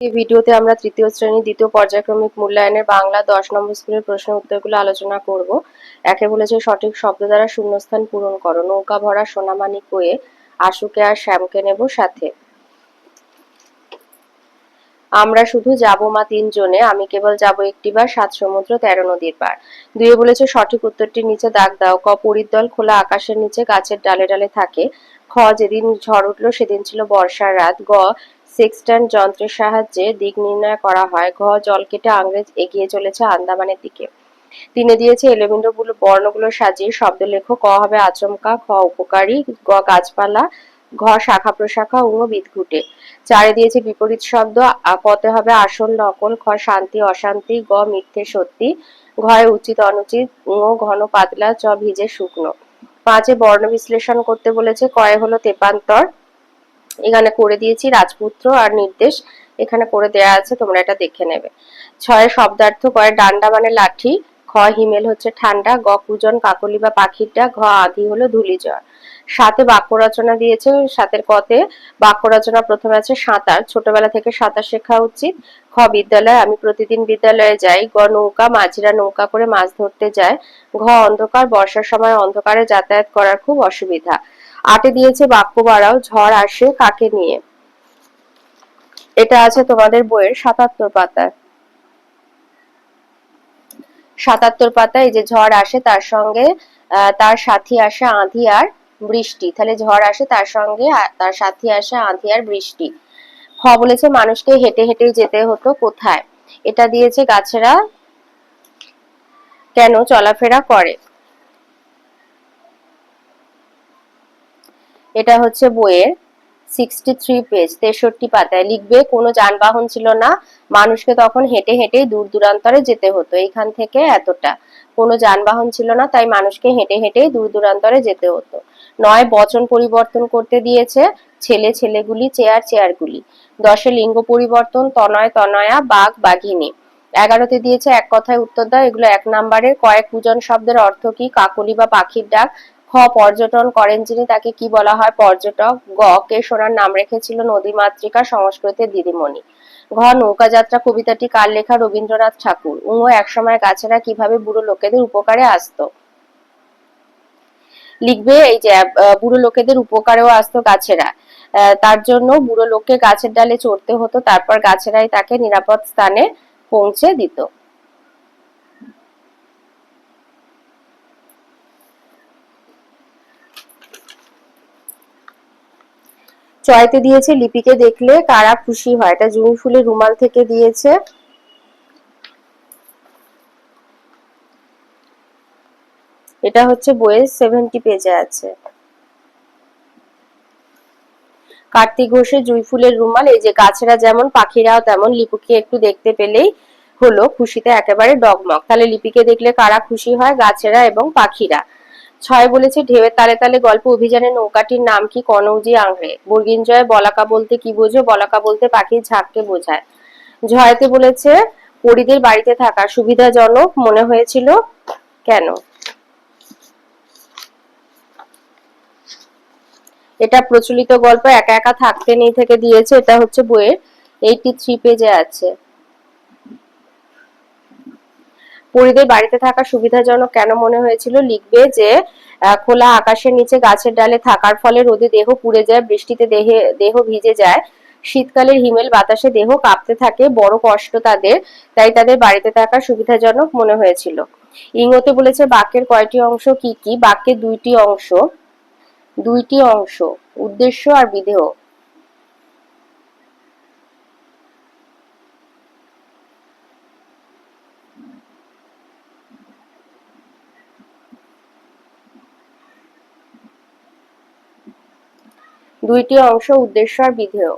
এই ভিডিওতে আমরা তৃতীয় শ্রেণির দ্বিতীয় পর্যায়ক্রমিক মূল্যায়নের বাংলা দশ নম্বর স্কুলের প্রশ্ন উত্তরগুলো আলোচনা করব। একে বলেছে, সঠিক শব্দ দ্বারা শূন্যস্থান পূরণ করো। নৌকা ভরা সোনামানিক বয়ে আশুকে আর শ্যামকে নেব সাথে। আমরা শুধু যাব মা তিনজনে, আমি কেবল যাব একটিবার সাত সমুদ্র, তেরো নদীর পার দুয়ে বলেছে, সঠিক উত্তরটির নিচে দাগ দাও। ক পরিদল খোলা আকাশের নিচে গাছের ডালে ডালে থাকে। খ, যেদিন ঝড় উঠল, সেদিন ছিল বর্ষার রাত। গ সেক্সট্যান্ট যন্ত্রের সাহায্যে দিক নির্ণয় করা হয়। ঘ, জল কেটে আংরেজ এগিয়ে চলেছে আন্দামানের দিকে। তিনে দিয়েছে এলোমেন্টো বর্ণগুলো সাজিয়ে শব্দ লেখো ক হবে আচমকা, খ উপকারী, গ গাছপালা, ঘ শাখা প্রশাখা ও বিদঘুটে। চারে দিয়েছে বিপরীত শব্দ কতে হবে আসল নকল, খ শান্তি, অশান্তি, গ মিথ্যে সত্যি, ঘয়ে উচিত, অনুচিত ও ঘন পাতলা, চ ভিজে শুকনো। পাঁচে বর্ণ বিশ্লেষণ করতে বলেছে, কয়ে হলো তেপান্তর এখানে করে দিয়েছি রাজপুত্র আর নির্দেশ। এখানে করে দেয়া আছে, তোমরা এটা দেখে নেবে। ছয় শব্দার্থ কয়, ডান্ডা মানে লাঠি, খ হিমেল হচ্ছে ঠান্ডা, গ কুজন, কাকলি বা পাখির ডাক, ঘ আধি হলো ধুলিজ্বর সাথে বাক্য রচনা দিয়েছে, সাতের কতে বাক্য রচনা প্রথমে আছে সাঁতার। ছোটবেলা থেকে সাঁতার শেখা উচিত। খ বিদ্যালয়, আমি প্রতিদিন বিদ্যালয়ে যাই, গ নৌকা, মাঝিরা নৌকা করে মাছ ধরতে যায়। ঘ অন্ধকার, বর্ষার সময় অন্ধকারে যাতায়াত করার খুব অসুবিধা। আটে দিয়েছে বাক্য বাড়াও ঝড় আসে কাকে নিয়ে? এটা আছে তোমাদের বইয়ের সাতাত্তর পাতায়। সাতাত্তর পাতায় যে ঝড় আসে তার সঙ্গে তার সাথী আসে আঁধি আর বৃষ্টি। তাহলে ঝড় আসে তার সঙ্গে তার সাথী আসে আঁধি আর বৃষ্টি। খ বলেছে মানুষকে হেঁটে হেঁটে যেতে হতো কোথায়? এটা দিয়েছে গাছেরা কেন চলাফেরা করে? এটা হচ্ছে বইয়ের সিক্সটি থ্রি পেজ তেষট্টি পাতায়। লিখবে, কোনো যানবাহন ছিল না। মানুষকে তখন হেঁটে হেঁটে দূর দূরান্তরে যেতে হতো। এইখান থেকে এতটা। কোনো যানবাহন ছিল না, তাই মানুষকে হেঁটে হেঁটে দূর দূরান্তরে যেতে হতো। নয়, বচন পরিবর্তন করতে দিয়েছে ছেলে ছেলেগুলি, চেয়ার চেয়ারগুলি। দশে লিঙ্গ পরিবর্তন, তনয় তনয়া, বাঘ বাঘিনী। এগারোতে দিয়েছে এক কথায় উত্তর দাও। এগুলো এক নাম্বারের কয়েক পূজন শব্দের অর্থ কি? কাকলি বা পাখির ডাক। খ পর্যটন করেন যিনি, তাকে কি বলা হয়? পর্যটক গ, কে সোনার নাম রেখেছিল নদী মাতৃকা সংস্কৃতের দিদিমণি। ঘ, নৌকা যাত্রা কবিতাটি কার লেখা? রবীন্দ্রনাথ ঠাকুর। উঁ একসময় গাছেরা কীভাবে বুড়ো লোকেদের উপকারে আসতো? লিখবে এই যে বুড়ো লোকেদের উপকারেও আসতো গাছেরা। তার জন্য বুড়ো লোককে গাছের ডালে চড়তে হতো, তারপর গাছেরাই তাকে নিরাপদ স্থানে পৌঁছে দিত। চয়তে দিয়েছে, লিপিকে দেখলে কারা খুশি হয়। এটা জুঁই ফুলের রুমাল থেকে দিয়েছে। এটা হচ্ছে বইয়ের সেভেন্টি পেজে আছে। কার্তিক ঘোষের জুঁই ফুলের রুমাল, এই যে গাছেরা যেমন, পাখিরাও তেমন, লিপুকে একটু দেখতে পেলেই হলো, খুশিতে একেবারে ডগমগ। তাহলে লিপিকে দেখলে কারা খুশি হয়? গাছেরা এবং পাখিরা। ছয় বলেছে, ঢেউয়ের তালে তালে গল্প অভিযানের নৌকাটির নাম কি কনৌজি আংড়ে? বর্গিঞ্জয় বলাকা বলতে কি বোঝো? বলাকা বলতে পাখির ঝাঁককে বোঝায়। ঝয়তে বলেছে, পরিদের বাড়িতে থাকা সুবিধাজনক মনে হয়েছিল কেন? এটা প্রচলিত গল্প, একা একা থাকতে নেই থেকে দিয়েছে, এটা হচ্ছে বইয়ের এইটি থ্রি পেজে আছে। পরিদের বাড়িতে থাকা সুবিধাজনক কেন মনে হয়েছিল লিখবে যে খোলা আকাশের নিচে গাছের ডালে থাকার ফলে রোদে দেহ পুড়ে যায়, বৃষ্টিতে দেহে, দেহ ভিজে যায়। শীতকালের হিমেল বাতাসে দেহ কাঁপতে থাকে, বড় কষ্ট তাদের, তাই তাদের বাড়িতে থাকা সুবিধাজনক মনে হয়েছিল। ইংতে বলেছে বাক্যের কয়টি অংশ কি কি? বাক্যের দুইটি অংশ দুইটি অংশ, উদ্দেশ্য আর বিধেয়। দুইটি অংশ উদ্দেশ্য আর বিধেয়।